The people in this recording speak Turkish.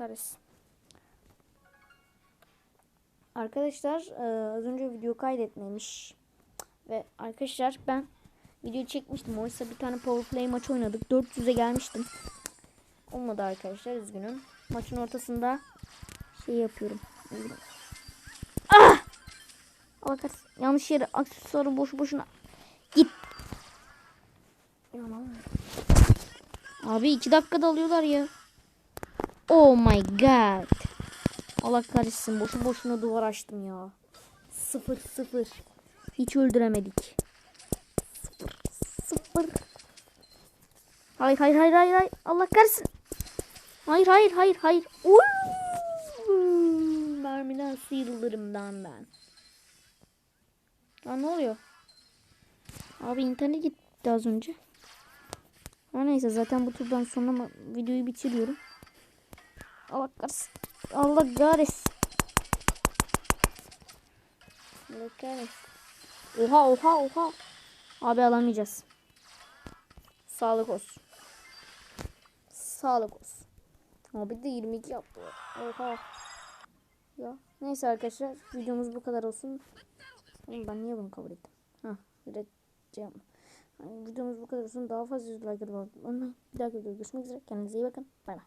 kahretsin. Arkadaşlar e, az önce video kaydetmemiş. Ve arkadaşlar ben video çekmiştim. Oysa bir tane power play maç oynadık. 400'e gelmiştim. Olmadı arkadaşlar üzgünüm. Maçın ortasında şey yapıyorum. Ah! Kahretsin. Yanlış yere aksesuarı boşu boşuna git. Abi iki dakikada alıyorlar ya. Oh my god. Allah kahretsin boşu boşuna duvar açtım ya. Sıfır sıfır. Hiç öldüremedik. Sıfır sıfır. Hayır hayır hayır hayır. Allah kahretsin. Hayır hayır hayır hayır. Mermiden sıyrılırım ben ben. Lan ne oluyor? Abi internet gitti az önce. Her neyse zaten bu turdan sonra videoyu bitiriyorum. Allah kahretsin. Allah kahretsin. Allah kahretsin. Oha oha oha. Abi alamayacağız. Sağlık olsun. Sağlık olsun. Abi de 22 yaptı. Oha. Ya neyse arkadaşlar videomuz bu kadar olsun. Ben niye bunu kabul ettim? Ha, üreteceğim. Yani videomuz bu kadar olsun. Daha fazla like atıp unutmayın. Bir dahaki videoda görüşmek üzere. Kendinize iyi bakın. Bay bay.